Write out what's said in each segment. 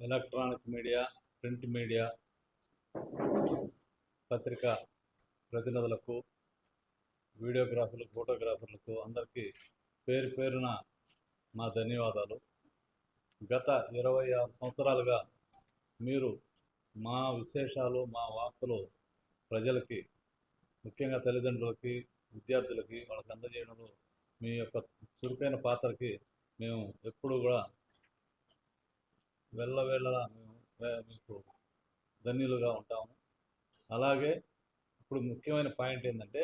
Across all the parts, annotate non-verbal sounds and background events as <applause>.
Electronic media print media పత్రికా ప్రతినిధులకు వీడియోగ్రాఫర్లకు ఫోటోగ్రాఫర్లకు అందరికీ పేరు పేరున మా ధన్యవాదాలు. గత ఇరవై ఆరు సంవత్సరాలుగా మీరు మా విశేషాలు మా వార్తలు ప్రజలకి ముఖ్యంగా తల్లిదండ్రులకి విద్యార్థులకి వాళ్ళకి అందజేయడంలో మీ యొక్క చురుకైన పాత్రకి మేము ఎప్పుడు కూడా వెళ్ళవేళ్ళలా మేము మీకు ధన్యులుగా ఉంటాము. అలాగే ఇప్పుడు ముఖ్యమైన పాయింట్ ఏంటంటే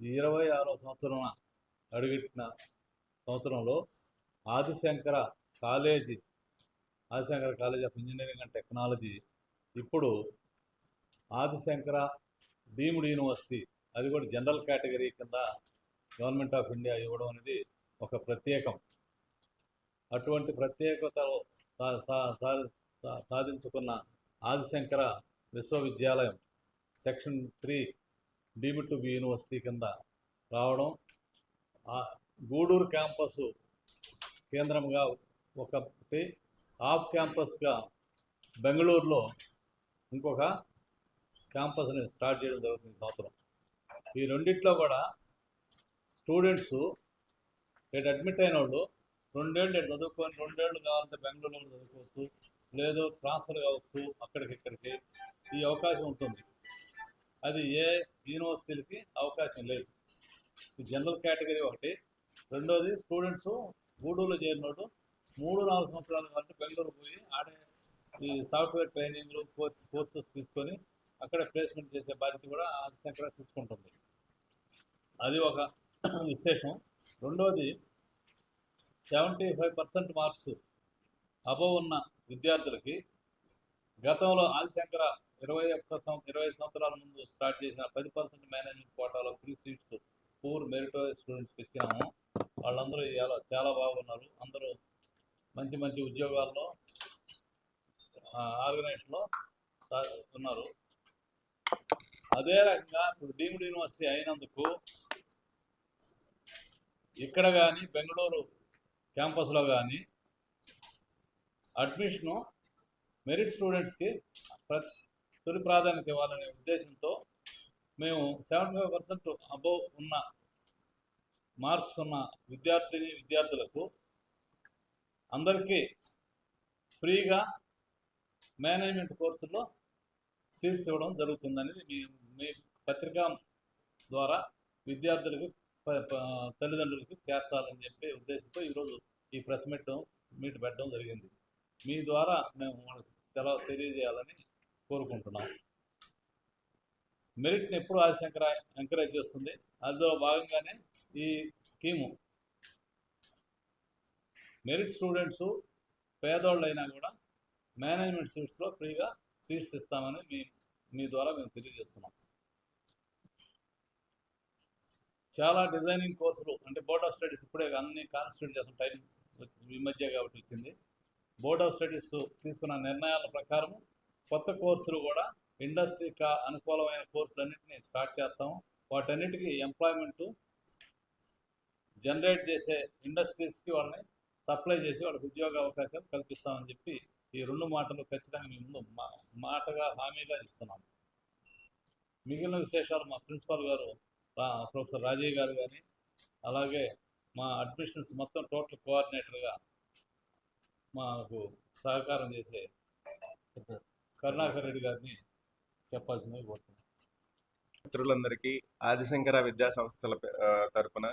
ఇరవై ఆరో సంవత్సరం అడుగెట్టిన సంవత్సరంలో Adishankara college Adishankara college of engineering and technology ఇప్పుడు ఆదిశంకర డీమ్డ్ యూనివర్సిటీ అది కూడా జనరల్ కేటగిరీ కింద గవర్నమెంట్ ఆఫ్ ఇండియా ఇవ్వడం అనేది ఒక ప్రత్యేకం. అటువంటి ప్రత్యేకతలు సాధించుకున్న ఆదిశంకర విశ్వవిద్యాలయం section three deemed to be university కింద రావడం గూడూరు క్యాంపస్ కేంద్రంగా ఒకటి ఆఫ్ క్యాంపస్గా బెంగళూరులో ఇంకొక క్యాంపస్ని స్టార్ట్ చేయడం జరుగుతుంది సంవత్సరం. ఈ రెండిట్లో కూడా స్టూడెంట్స్ ఇక్కడ అడ్మిట్ అయిన వాళ్ళు రెండేళ్ళు చదువుకొని రెండేళ్ళు కావాలంటే బెంగళూరులో చదువుకోవచ్చు లేదు ట్రాన్స్ఫర్ కావచ్చు అక్కడికి ఇక్కడికి ఈ అవకాశం ఉంటుంది. అది ఏ యూనివర్సిటీలకి అవకాశం లేదు. ఈ జనరల్ కేటగిరీ ఒకటి రెండోది స్టూడెంట్స్ గూడూరులో చేరినోడు మూడు నాలుగు సంవత్సరాలు కాబట్టి బెంగళూరు పోయి ఆడే ఈ సాఫ్ట్వేర్ ట్రైనింగ్లు కోర్స్ కోర్సెస్ తీసుకొని అక్కడ ప్లేస్మెంట్ చేసే బాధ్యత కూడా ఆదిశంకర చూసుకుంటుంది అది ఒక <clears throat> విశేషం. రెండోది seventy five percent marks above ఉన్న విద్యార్థులకి గతంలో ఆదిశంకర ఇరవై ఒక్క సంవ ఇరవై సంవత్సరాల ముందు స్టార్ట్ చేసిన పది పర్సెంట్ మేనేజ్మెంట్ కోటాలో ఫ్రీ సీట్స్ పూర్ మెరిటో స్టూడెంట్స్కి ఇచ్చినాము వాళ్ళందరూ చాలా చాలా బాగున్నారు. అందరూ మంచి మంచి ఉద్యోగాల్లో ఆర్గనైజ్లో ఉన్నారు. అదే రకంగా ఇప్పుడు డీమ్డ్ యూనివర్సిటీ అయినందుకు ఇక్కడ కానీ బెంగళూరు క్యాంపస్లో కానీ అడ్మిషను మెరిట్ స్టూడెంట్స్కి తొలి ప్రాధాన్యత ఇవ్వాలనే ఉద్దేశంతో మేము సెవెంటీ ఫైవ్ పర్సెంట్ అబోవ్ ఉన్న మార్క్స్ ఉన్న విద్యార్థిని విద్యార్థులకు అందరికీ ఫ్రీగా మేనేజ్మెంట్ కోర్సుల్లో సీట్స్ ఇవ్వడం జరుగుతుందని మీ మీ పత్రికా ద్వారా విద్యార్థులకు తల్లిదండ్రులకు చేర్చాలని చెప్పి ఉద్దేశంతో ఈరోజు ఈ ప్రెస్ మీట్ మీట్ పెట్టడం జరిగింది. మీ ద్వారా మేము వాళ్ళకి తెల తెలియజేయాలని కోరుకుంటున్నాం. మెరిట్ని ఎప్పుడు ఆశంకర ఎంకరేజ్ చేస్తుంది. అందులో భాగంగానే ఈ స్కీము. మెరిట్ స్టూడెంట్స్ పేదోళ్ళు అయినా కూడా మేనేజ్మెంట్ సీట్స్లో ఫ్రీగా సీట్స్ ఇస్తామని మీ మీ ద్వారా మేము తెలియజేస్తున్నాం. చాలా డిజైనింగ్ కోర్సులు అంటే బోర్డ్ ఆఫ్ స్టడీస్ ఇప్పుడే అన్ని కాన్స్టిట్యూట్ చేస్తున్న టైం ఈ మధ్య కాబట్టి వచ్చింది. బోర్డ్ ఆఫ్ స్టడీస్ తీసుకున్న నిర్ణయాల ప్రకారం కొత్త కోర్సులు కూడా ఇండస్ట్రీకి అనుకూలమైన కోర్సులన్నింటినీ స్టార్ట్ చేస్తాము. వాటన్నిటికీ ఎంప్లాయ్మెంట్ జనరేట్ చేసే ఇండస్ట్రీస్కి వాళ్ళని సప్లై చేసి వాళ్ళకి ఉద్యోగ అవకాశాలు కల్పిస్తామని చెప్పి ఈ రెండు మాటలు ఖచ్చితంగా మీ ముందు మా మాటగా హామీగా ఇస్తున్నాం మిగిలిన విశేషాలు మా ప్రిన్సిపాల్ గారు ప్రొఫెసర్ రాజయ్య గారు కానీ అలాగే మా అడ్మిషన్స్ మొత్తం టోటల్ కోఆర్డినేటర్గా మాకు సహకారం చేసే కరుణాకర్ రెడ్డి గారిని చెప్పాల్సిందిగా కోరుతున్నాను. మిత్రులందరికీ ఆదిశంకర విద్యా సంస్థల తరపున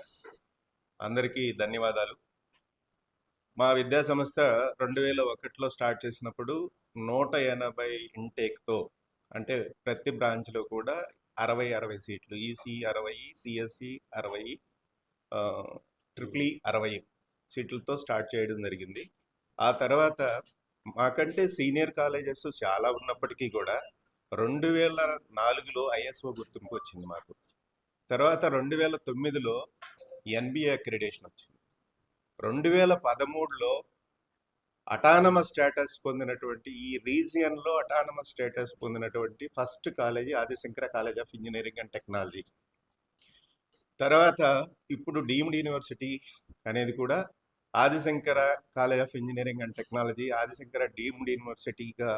అందరికీ ధన్యవాదాలు. మా విద్యా సంస్థ రెండు వేల ఒకటిలో స్టార్ట్ చేసినప్పుడు నూట ఎనభై ఇంటేక్తో అంటే ప్రతి బ్రాంచ్లో కూడా అరవై అరవై సీట్లు. ఈసీ అరవై సిఎస్సి అరవై ట్రిపుల్ అరవై సీట్లతో స్టార్ట్ చేయడం జరిగింది. ఆ తర్వాత మాకంటే సీనియర్ కాలేజెస్ చాలా ఉన్నప్పటికీ కూడా రెండు వేల నాలుగులో ఐఎస్ఓ గుర్తింపు వచ్చింది మాకు. తర్వాత రెండు వేల తొమ్మిదిలో ఎన్బిఏ అక్రిడేషన్ వచ్చింది. రెండు వేల పదమూడులో అటానమస్ స్టేటస్ పొందినటువంటి ఈ రీజియన్లో అటానమస్ స్టేటస్ పొందినటువంటి first college Adishankara college of engineering and technology తర్వాత ఇప్పుడు డీమ్డ్ యూనివర్సిటీ అనేది కూడా Adishankara college of engineering and technology Adishankara deemed యూనివర్సిటీగా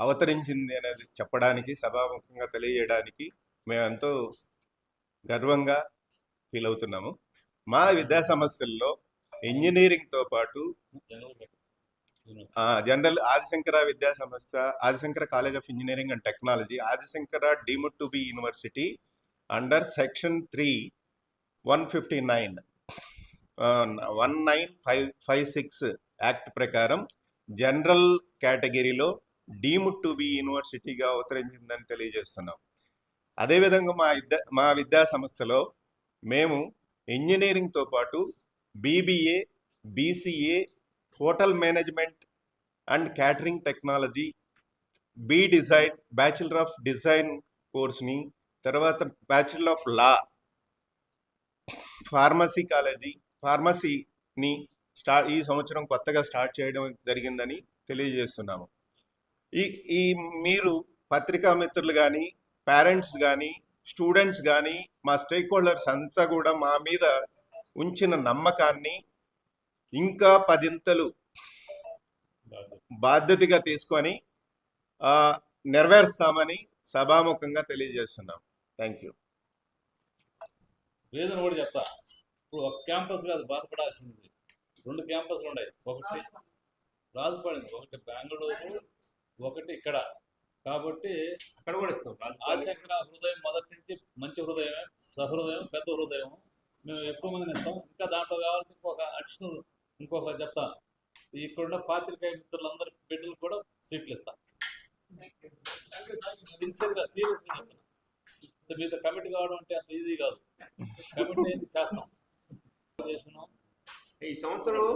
అవతరించింది అనేది చెప్పడానికి సభాముఖంగా తెలియజేయడానికి మేము ఎంతో గర్వంగా ఫీల్ అవుతున్నాము. మా విద్యా సంస్థల్లో ఇంజనీరింగ్తో పాటు జనరల్ ఆదిశంకర విద్యా సంస్థ Adishankara college of engineering and technology Adishankara deemed to be university under section three one fifty nine. One nine five five six act ప్రకారం జనరల్ కేటగిరీలో డీమ్డ్ టు బి యూనివర్సిటీగా అవతరించిందని తెలియజేస్తున్నాం. అదేవిధంగా మా విద్యా మా విద్యా సంస్థలో మేము ఇంజనీరింగ్తో పాటు BBA BCA hotel management and catering technology B design bachelor of design కోర్స్ని తర్వాత bachelor of law pharmacy college ఫార్మసీని start ఈ సంవత్సరం కొత్తగా స్టార్ట్ చేయడం జరిగిందని తెలియజేస్తున్నాము. ఈ ఈ మీరు పత్రికా మిత్రులు కానీ పేరెంట్స్ కానీ స్టూడెంట్స్ కానీ మా స్టేక్ హోల్డర్స్ అంతా కూడా మా మీద ఉంచిన నమ్మకాన్ని ఇంకా పదింతలు బాధ్యతగా తీసుకొని ఆ, నెరవేరుస్తామని సభాముఖంగా తెలియజేస్తున్నాం. థ్యాంక్ యూ రీజన్ కూడా చెప్తా. ఇప్పుడు ఒక క్యాంపస్ కాదు బాధపడాల్సింది. రెండు క్యాంపస్లు ఉన్నాయి. ఒకటి రాజుపాలెం ఒకటి బెంగళూరు ఒకటి ఇక్కడ. కాబట్టి అక్కడ కూడా ఇస్తాం. ఆదిశంకర హృదయం మొదటి నుంచి మంచి హృదయమే సహృదయం పెద్ద హృదయం మేము ఎక్కువ మందిని ఇస్తాం. ఇంకా దాంట్లో కావాలంటే ఇంకొక అడిషనల్ ఇంకొక చెప్తా ఇక్కడున్న పాత్రికాయ మిత్రులందరి బిడ్డలు కూడా సీట్లు ఇస్తాను సిన్సియర్గా సీరియస్గా చెప్తున్నా. మీతో కమిటీ కావడం అంటే అంత ఈజీ కాదు. కమిటీ అయింది చేస్తాం. ఈ సంవత్సరం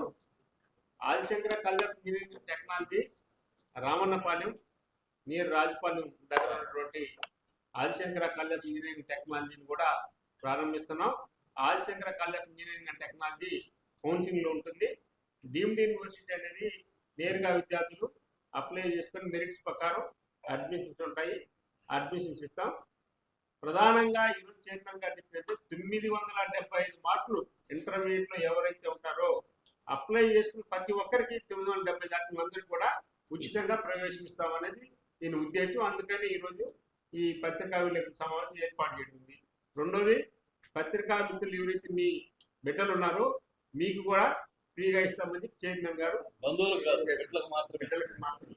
Adishankara Kalyan engineering technology Ramannapalem near Rajapalem దగ్గర ఉన్నటువంటి ఆదిశంకర కళ్యాణ్ ఇంజనీరింగ్ టెక్నాలజీని కూడా ప్రారంభిస్తున్నాం. Adishankara Kalyan engineering and technology కౌన్సిలింగ్లో ఉంటుంది. డీమ్డ్ యూనివర్సిటీ అనేది నేరుగా విద్యార్థులు అప్లై చేసుకుని మెరిట్స్ ప్రకారం అడ్మిషన్స్ ఉంటాయి. అడ్మిషన్స్ ఇస్తాం. ప్రధానంగా ఈరోజు చైర్మన్ గారు చెప్పినట్టు తొమ్మిది వందల డెబ్బై ఐదు మార్కులు ఇంటర్మీడియట్లో ఎవరైతే ఉంటారో అప్లై చేసుకుని ప్రతి ఒక్కరికి తొమ్మిది వందల డెబ్బై దాటి మందికి కూడా ఉచితంగా ప్రవేశం ఇస్తామనేది దీని ఉద్దేశం. అందుకని ఈరోజు ఈ పత్రికా విలేకరుల సమావేశం ఏర్పాటు చేసింది రెండోది పత్రికా మిత్రులు ఎవరైతే మీ బిడ్డలు ఉన్నారో మీకు కూడా ఫ్రీగా ఇస్తామని చైర్మన్ గారు బంధువులకు కాదు బిడ్డలకు మాత్రమే. బిడ్డలకు మాత్రమే.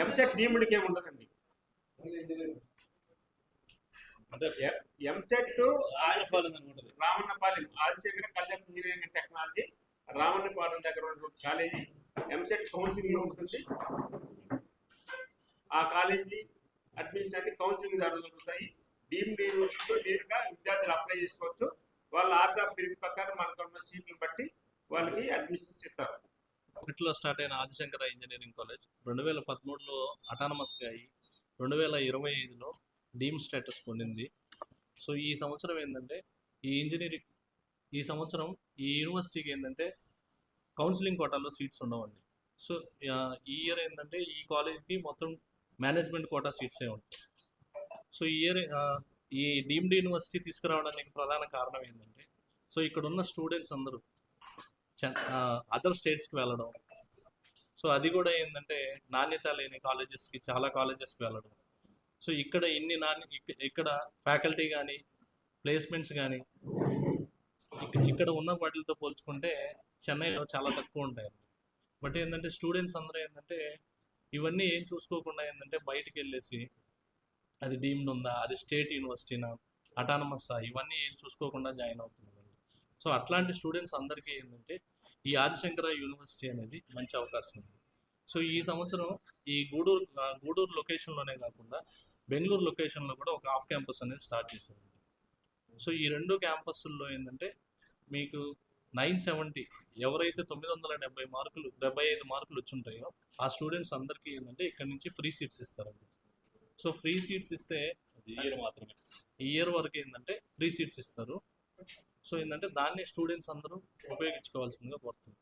ఎంసెట్ డీమ్డ్కి ఏమి ఉండదండి. అంటే EAMCET Ramannapalem Adishekara Kalyan engineering and technology Ramannapalem దగ్గర ఉన్నటువంటి కాలేజీ. ఎంసెట్ కౌన్సిలింగ్లో ఉంటుంది. ఆ కాలేజీ అడ్మిషన్ కౌన్సిలింగ్ ద్వారా దీన్ని మీరు నేరుగా విద్యార్థులు అప్లై చేసుకోవచ్చు. వాళ్ళ ఆర్డర్ ఆఫ్ మెరిట్ ప్రకారం మనకు ఉన్న సీట్లను బట్టి వాళ్ళకి అడ్మిషన్స్ ఇస్తారు. ఒకటిలో స్టార్ట్ అయిన ఆదిశంకర ఇంజనీరింగ్ కాలేజ్ రెండు వేల పదమూడులో అటానమస్గా అయ్యి రెండు వేల ఇరవై ఐదులో డీమ్ స్టేటస్ పొందింది. సో ఈ సంవత్సరం ఏంటంటే ఈ ఇంజనీరింగ్ ఈ సంవత్సరం ఈ యూనివర్సిటీకి ఏంటంటే కౌన్సిలింగ్ కోటాలో సీట్స్ ఉండవండి. సో ఈ ఇయర్ ఏంటంటే ఈ కాలేజ్కి మొత్తం మేనేజ్మెంట్ కోటా సీట్సే ఉంటాయి. సో ఈ ఇయర్ ఈ డీమ్డ్ యూనివర్సిటీ తీసుకురావడానికి ప్రధాన కారణం ఏంటంటే సో ఇక్కడ ఉన్న స్టూడెంట్స్ అందరూ అదర్ స్టేట్స్కి వెళ్ళడం. సో అది కూడా ఏంటంటే నాణ్యత లేని కాలేజెస్కి చాలా కాలేజెస్కి వెళ్ళడం. సో ఇక్కడ ఇన్ని నాణ్య ఇక్కడ ఫ్యాకల్టీ కానీ ప్లేస్మెంట్స్ కానీ ఇక్కడ ఉన్న వాటితో పోల్చుకుంటే చెన్నైలో చాలా తక్కువ ఉంటాయి బట్ ఏంటంటే స్టూడెంట్స్ అందరూ ఏంటంటే ఇవన్నీ ఏం చూసుకోకుండా ఏంటంటే బయటకు వెళ్ళేసి అది డీమ్డ్ ఉందా? అది స్టేట్ యూనివర్సిటీనా? అటానమస్సా? ఇవన్నీ ఏం చూసుకోకుండా జాయిన్ అవుతున్నారు సో అట్లాంటి స్టూడెంట్స్ అందరికీ ఏంటంటే ఈ ఆదిశంకర యూనివర్సిటీ అనేది మంచి అవకాశం ఉంది. సో ఈ సంవత్సరం ఈ గూడూరు గూడూరు లొకేషన్లోనే కాకుండా బెంగళూరు లొకేషన్లో కూడా ఒక ఆఫ్ క్యాంపస్ అనేది స్టార్ట్ చేశారు. సో ఈ రెండు క్యాంపస్ల్లో ఏంటంటే మీకు నైన్ సెవెంటీ ఎవరైతే తొమ్మిది వందల డెబ్బై మార్కులు డెబ్బై ఐదు మార్కులు వచ్చి ఉంటాయో ఆ స్టూడెంట్స్ అందరికీ ఏంటంటే ఇక్కడ నుంచి ఫ్రీ సీట్స్ ఇస్తారండి. సో ఫ్రీ సీట్స్ ఇస్తే అది ఇయర్ మాత్రమే. ఈ ఇయర్ వరకు ఏంటంటే ఫ్రీ సీట్స్ ఇస్తారు. సో ఏంటంటే దాన్ని స్టూడెంట్స్ అందరూ ఉపయోగించుకోవాల్సిందిగా కోరుతుంది